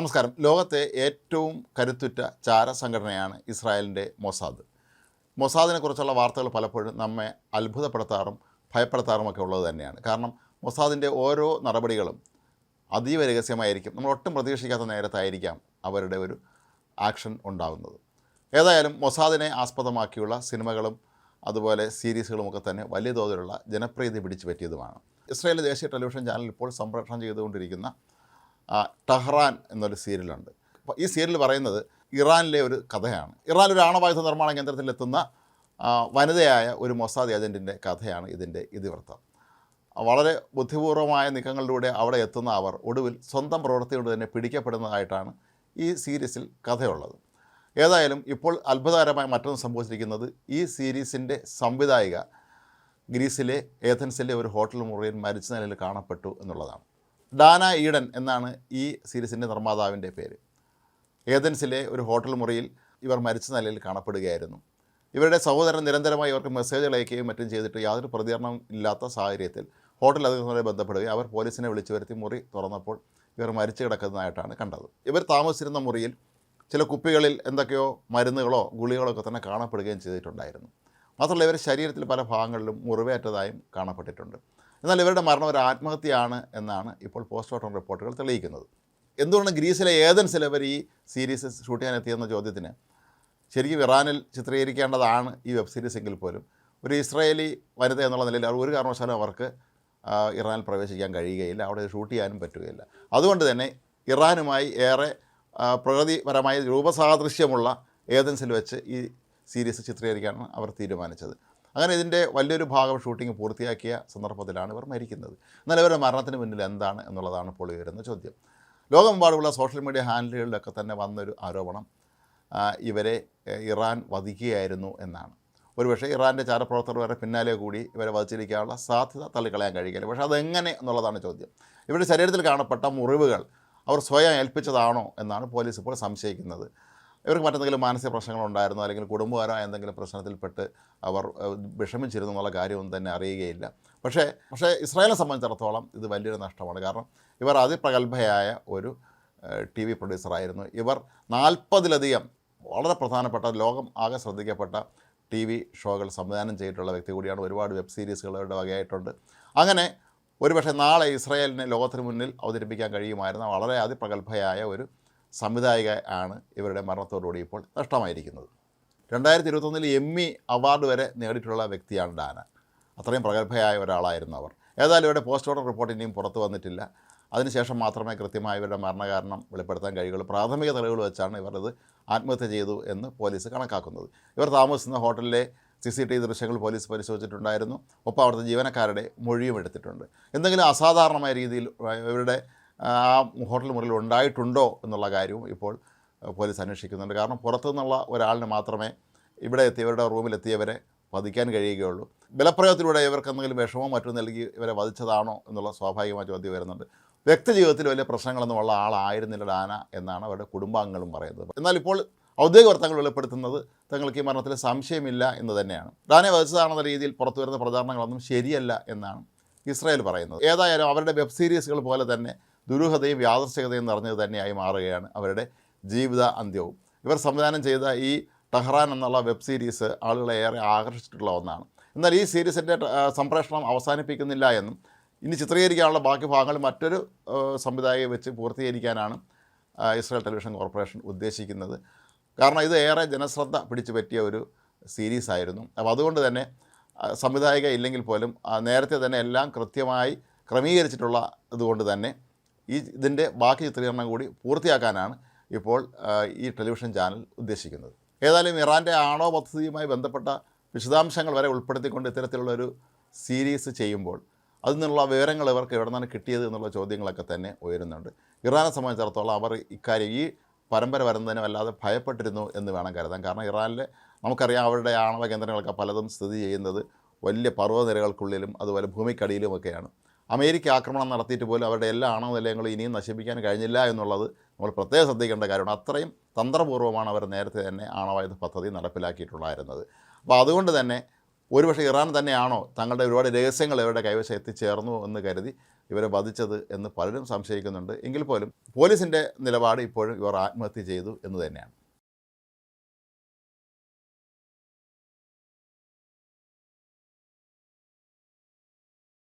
നമസ്കാരം. ലോകത്തെ ഏറ്റവും കരുത്തുറ്റ ചാര സംഘടനയാണ് ഇസ്രായേലിന്റെ മൊസാദ്. മൊസാദിനെ കുറിച്ചുള്ള വാർത്തകൾ പലപ്പോഴും നമ്മെ അത്ഭുതപ്പെടുത്താറും ഭയപ്പെടുത്താറുമൊക്കെ ഉള്ളത് തന്നെയാണ്. കാരണം മൊസാദിന്റെ ഓരോ നടപടികളും അതീവ രഹസ്യമായിരിക്കും. നമ്മൾ ഒട്ടും പ്രതീക്ഷിക്കാത്ത നേരത്തായിരിക്കാം അവരുടെ ഒരു ആക്ഷൻ ഉണ്ടാകുന്നത്. ഏതായാലും മൊസാദിനെ ആസ്പദമാക്കിയുള്ള സിനിമകളും അതുപോലെ സീരീസുകളുമൊക്കെ തന്നെ വലിയ തോതിലുള്ള ജനപ്രീതി പിടിച്ചു പറ്റിയതുമാണ് ഇസ്രായേൽ ദേശീയ ടെലിവിഷൻ ചാനൽ ഇപ്പോൾ സംപ്രേഷണം ചെയ്തുകൊണ്ടിരിക്കുന്ന ടെഹ്റാൻ എന്നൊരു സീരിയലുണ്ട്. അപ്പോൾ ഈ സീരിയൽ പറയുന്നത് ഇറാനിലെ ഒരു കഥയാണ്. ഇറാൻ ഒരു ആണവായുധ നിർമ്മാണ കേന്ദ്രത്തിലെത്തുന്ന വനിതയായ ഒരു മൊസാദ് ഏജന്റിന്റെ കഥയാണ് ഇതിന്റെ ഇതിവൃത്തം. വളരെ ബുദ്ധിപൂർവമായ നീക്കങ്ങളിലൂടെ അവിടെ എത്തുന്ന അവർ ഒടുവിൽ സ്വന്തം പ്രവൃത്തി കൊണ്ട് തന്നെ പിടിക്കപ്പെടുന്നതായിട്ടാണ് ഈ സീരീസിൽ കഥയുള്ളത്. ഏതായാലും ഇപ്പോൾ അത്ഭുതകരമായി മറ്റൊന്ന് സംഭവിച്ചിരിക്കുന്നത് ഈ സീരീസിന്റെ സംവിധായിക ഗ്രീസിലെ ഏഥൻസിലെ ഒരു ഹോട്ടൽ മുറിയിൽ മരിച്ച നിലയിൽ കാണപ്പെട്ടു എന്നുള്ളതാണ്. ഡാന ഈഡൻ എന്നാണ് ഈ സീരീസിന്റെ നിർമ്മാതാവിന്റെ പേര്. ഏതൻസിലെ ഒരു ഹോട്ടൽ മുറിയിൽ ഇവർ മരിച്ച നിലയിൽ കാണപ്പെടുകയായിരുന്നു. ഇവരുടെ സഹോദരൻ നിരന്തരമായി ഇവർക്ക് മെസ്സേജുകൾ അയക്കുകയും മറ്റും ചെയ്തിട്ട് യാതൊരു പ്രതികരണം ഇല്ലാത്ത സാഹചര്യത്തിൽ ഹോട്ടൽ അധികൃതരെ ബന്ധപ്പെടുകയും അവർ പോലീസിനെ വിളിച്ചു വരുത്തി മുറി തുറന്നപ്പോൾ ഇവർ മരിച്ചു കിടക്കുന്നതായിട്ടാണ് കണ്ടത്. ഇവർ താമസിച്ചിരുന്ന മുറിയിൽ ചില കുപ്പികളിൽ എന്തൊക്കെയോ മരുന്നുകളോ ഗുളികളോ ഒക്കെ തന്നെ കാണപ്പെടുകയും ചെയ്തിട്ടുണ്ടായിരുന്നു. മാത്രമല്ല ഇവരുടെ ശരീരത്തിൽ പല ഭാഗങ്ങളിലും മുറിവേറ്റതായും കാണപ്പെട്ടിട്ടുണ്ട്. എന്നാൽ ഇവരുടെ മരണം ഒരു ആത്മഹത്യയാണ് എന്നാണ് ഇപ്പോൾ പോസ്റ്റ്മോർട്ടം റിപ്പോർട്ടുകൾ തെളിയിക്കുന്നത്. എന്തുകൊണ്ട് ഗ്രീസിലെ ഏതൻസിൽ ഇവർ ഈ സീരീസ് ഷൂട്ട് ചെയ്യാൻ എത്തിയെന്ന ചോദ്യത്തിന്? ശരിക്കും ഇറാനിൽ ചിത്രീകരിക്കേണ്ടതാണ് ഈ വെബ് സീരീസ് എങ്കിൽ പോലും. ഒരു ഇസ്രായേലി വനിത എന്നുള്ള നിലയിൽ അവർ ഒരു കാരണവശാലും അവർക്ക് ഇറാനിൽ പ്രവേശിക്കാൻ കഴിയുകയില്ല. അവിടെ ഷൂട്ട് ചെയ്യാനും പറ്റുകയില്ല. അതുകൊണ്ട് തന്നെ ഇറാനുമായി ഏറെ പ്രകൃതിപരമായ രൂപസാദൃശ്യമുള്ള ഏതൻസിൽ വെച്ച് ഈ സീരീസ് ചിത്രീകരിക്കാനാണ് അവർ തീരുമാനിച്ചത്. അങ്ങനെ ഇതിന്റെ വലിയൊരു ഭാഗം ഷൂട്ടിംഗ് പൂർത്തിയാക്കിയ സന്ദർഭത്തിലാണ് ഇവർ മരിക്കുന്നത്. എന്നാൽ ഇവരുടെ മരണത്തിന് മുന്നിൽ എന്താണ് എന്നുള്ളതാണ് ഇപ്പോൾ ഉയരുന്ന ചോദ്യം. ലോകമെമ്പാടുമുള്ള സോഷ്യൽ മീഡിയ ഹാൻഡിലുകളിലൊക്കെ തന്നെ വന്നൊരു ആരോപണം ഇവരെ ഇറാൻ വധിക്കുകയായിരുന്നു എന്നാണ്. ഒരുപക്ഷെ ഇറാന്റെ ചാരപ്രവർത്തകർ വരെ പിന്നാലെ കൂടി ഇവരെ വധിച്ചിരിക്കാനുള്ള സാധ്യത തള്ളിക്കളയാൻ കഴിയില്ല. പക്ഷേ അതെങ്ങനെ എന്നുള്ളതാണ് ചോദ്യം. ഇവരുടെ ശരീരത്തിൽ കാണപ്പെട്ട മുറിവുകൾ അവർ സ്വയം ഏൽപ്പിച്ചതാണോ എന്നാണ് പോലീസ് ഇപ്പോൾ സംശയിക്കുന്നത്. ഇവർക്ക് മറ്റെന്തെങ്കിലും മാനസിക പ്രശ്നങ്ങളുണ്ടായിരുന്നോ? അല്ലെങ്കിൽ കുടുംബപരമായ എന്തെങ്കിലും പ്രശ്നത്തിൽപ്പെട്ട് അവർ വിഷമിച്ചിരുന്നു എന്നുള്ള കാര്യമൊന്നും തന്നെ അറിയുകയില്ല. പക്ഷേ പക്ഷേ ഇസ്രായേലിനെ സംബന്ധിച്ചിടത്തോളം ഇത് വലിയൊരു നഷ്ടമാണ്. കാരണം ഇവർ അതിപ്രഗത്ഭയായ ഒരു ടി വി പ്രൊഡ്യൂസറായിരുന്നു ഇവർ നാൽപ്പതിലധികം വളരെ പ്രധാനപ്പെട്ട ലോകം ആകെ ശ്രദ്ധിക്കപ്പെട്ട ടി വി ഷോകൾ സംവിധാനം ചെയ്തിട്ടുള്ള വ്യക്തി കൂടിയാണ്. ഒരുപാട് വെബ് സീരീസുകളുടെ വകയായിട്ടുണ്ട്. അങ്ങനെ ഒരുപക്ഷെ നാളെ ഇസ്രായേലിനെ ലോകത്തിന് മുന്നിൽ അവതരിപ്പിക്കാൻ കഴിയുമായിരുന്ന വളരെ അതിപ്രഗത്ഭയായ ഒരു സംവിധായിക ആണ് ഇവരുടെ മരണത്തോടുകൂടി ഇപ്പോൾ നഷ്ടമായിരിക്കുന്നത്. രണ്ടായിരത്തി ഇരുപത്തൊന്നിൽ എമ്മി അവാർഡ് വരെ നേടിയിട്ടുള്ള വ്യക്തിയാണ് ഡാന. അത്രയും പ്രഗത്ഭയായ ഒരാളായിരുന്നു അവർ. ഏതായാലും ഇവരുടെ പോസ്റ്റ്മോർട്ടം റിപ്പോർട്ട് ഇനിയും പുറത്തു വന്നിട്ടില്ല. അതിനുശേഷം മാത്രമേ കൃത്യമായി ഇവരുടെ മരണകാരണം വെളിപ്പെടുത്താൻ കഴിയുള്ളൂ പ്രാഥമിക തെളിവുകൾ വെച്ചാണ് ഇവർ ഇത് ആത്മഹത്യ ചെയ്തു എന്ന് പോലീസ് കണക്കാക്കുന്നത്. ഇവർ താമസിക്കുന്ന ഹോട്ടലിലെ സി സി ടി വി ദൃശ്യങ്ങൾ പോലീസ് പരിശോധിച്ചിട്ടുണ്ടായിരുന്നു. ഒപ്പം അവിടുത്തെ ജീവനക്കാരുടെ മൊഴിയും എടുത്തിട്ടുണ്ട്. എന്തെങ്കിലും അസാധാരണമായ രീതിയിൽ ഇവരുടെ ആ ഹോട്ടൽ മുറിയിൽ ഉണ്ടായിട്ടുണ്ടോ എന്നുള്ള കാര്യവും ഇപ്പോൾ പോലീസ് അന്വേഷിക്കുന്നുണ്ട്. കാരണം പുറത്തുനിന്നുള്ള ഒരാളിന് മാത്രമേ ഇവിടെ എത്തിയവരുടെ റൂമിലെത്തിയവരെ വധിക്കാൻ കഴിയുകയുള്ളൂ. ബലപ്രയോഗത്തിലൂടെ ഇവർക്ക് എന്തെങ്കിലും വിഷമോ മറ്റോ നൽകി ഇവരെ വധിച്ചതാണോ എന്നുള്ള സ്വാഭാവികമായ ചോദ്യം വരുന്നുണ്ട്. വ്യക്തിജീവിതത്തിൽ വലിയ പ്രശ്നങ്ങളൊന്നുമുള്ള ആളായിരുന്നില്ല ഡാന എന്നാണ് അവരുടെ കുടുംബാംഗങ്ങളും പറയുന്നത്. എന്നാൽ ഇപ്പോൾ ഔദ്യോഗിക വൃത്തങ്ങൾ വെളിപ്പെടുത്തുന്നത് തങ്ങൾക്ക് ഈ മരണത്തിൽ സംശയമില്ല എന്ന് തന്നെയാണ്. ഡാനെ വധിച്ചതാണെന്ന രീതിയിൽ പുറത്തു വരുന്ന പ്രചാരണങ്ങളൊന്നും ശരിയല്ല എന്നാണ് ഇസ്രായേൽ പറയുന്നത്. ഏതായാലും അവരുടെ വെബ് സീരീസുകൾ പോലെ തന്നെ ദുരൂഹതയും യാദർശികതയും നിറഞ്ഞത് തന്നെയായി മാറുകയാണ് അവരുടെ ജീവിത അന്ത്യവും. ഇവർ സംവിധാനം ചെയ്ത ഈ ടെഹ്റാൻ എന്നുള്ള വെബ് സീരീസ് ആളുകളെ ഏറെ ആകർഷിച്ചിട്ടുള്ള ഒന്നാണ്. എന്നാൽ ഈ സീരീസിന്റെ സംപ്രേഷണം അവസാനിപ്പിക്കുന്നില്ല എന്നും ഇനി ചിത്രീകരിക്കാനുള്ള ബാക്കി ഭാഗങ്ങൾ മറ്റൊരു സംവിധായകയെ വെച്ച് പൂർത്തീകരിക്കാനാണ് ഇസ്രായേൽ ടെലിവിഷൻ കോർപ്പറേഷൻ ഉദ്ദേശിക്കുന്നത്. കാരണം ഇത് ഏറെ ജനശ്രദ്ധ പിടിച്ചു പറ്റിയ ഒരു സീരീസ് ആയിരുന്നു അപ്പോൾ അതുകൊണ്ട് തന്നെ സംവിധായിക ഇല്ലെങ്കിൽ പോലും നേരത്തെ തന്നെ എല്ലാം കൃത്യമായി ക്രമീകരിച്ചിട്ടുള്ള ഇതുകൊണ്ട് തന്നെ ഈ ഇതിന്റെ ബാക്കി ചിത്രീകരണം കൂടി പൂർത്തിയാക്കാനാണ് ഇപ്പോൾ ഈ ടെലിവിഷൻ ചാനൽ ഉദ്ദേശിക്കുന്നത്. ഏതായാലും ഇറാന്റെ ആണോ പദ്ധതിയുമായി ബന്ധപ്പെട്ട വിശദാംശങ്ങൾ വരെ ഉൾപ്പെടുത്തിക്കൊണ്ട് ഇത്തരത്തിലുള്ള ഒരു സീരീസ് ചെയ്യുമ്പോൾ അതിൽ നിന്നുള്ള വിവരങ്ങൾ ഇവർക്ക് എവിടെ നിന്നാണ് കിട്ടിയത് എന്നുള്ള ചോദ്യങ്ങളൊക്കെ തന്നെ ഉയരുന്നുണ്ട്. ഇറാനെ സംബന്ധിച്ചിടത്തോളം അവർ ഇക്കാര്യം ഈ പരമ്പര വരുന്നതിന് വല്ലാതെ ഭയപ്പെട്ടിരുന്നു എന്ന് വേണം കരുതാൻ. കാരണം ഇറാനിലെ നമുക്കറിയാം അവരുടെ ആണവ കേന്ദ്രങ്ങളൊക്കെ പലതും സ്ഥിതി ചെയ്യുന്നത് വലിയ പർവതനിരകൾക്കുള്ളിലും അതുപോലെ ഭൂമിക്കടിയിലുമൊക്കെയാണ്. അമേരിക്ക ആക്രമണം നടത്തിയിട്ട് പോലും അവരുടെ എല്ലാ ആണവ നിലയങ്ങളും ഇനിയും നശിപ്പിക്കാൻ കഴിഞ്ഞില്ല എന്നുള്ളത് നമ്മൾ പ്രത്യേകം ശ്രദ്ധിക്കേണ്ട കാര്യമാണ്. അത്രയും തന്ത്രപൂർവമാണ് അവർ നേരത്തെ തന്നെ ആണവായുധ പദ്ധതി നടപ്പിലാക്കിയിട്ടുണ്ടായിരുന്നത്. അപ്പോൾ അതുകൊണ്ട് തന്നെ ഒരുപക്ഷെ ഇറാൻ തന്നെയാണോ തങ്ങളുടെ ഒരുപാട് രഹസ്യങ്ങൾ ഇവരുടെ കൈവശം എത്തിച്ചേർന്നു എന്ന് കരുതി ഇവരെ വധിച്ചത് എന്ന് പലരും സംശയിക്കുന്നുണ്ട്. എങ്കിൽ പോലും പോലീസിന്റെ നിലപാട് ഇപ്പോഴും ഇവർ ആത്മഹത്യ ചെയ്തു എന്ന് തന്നെയാണ്.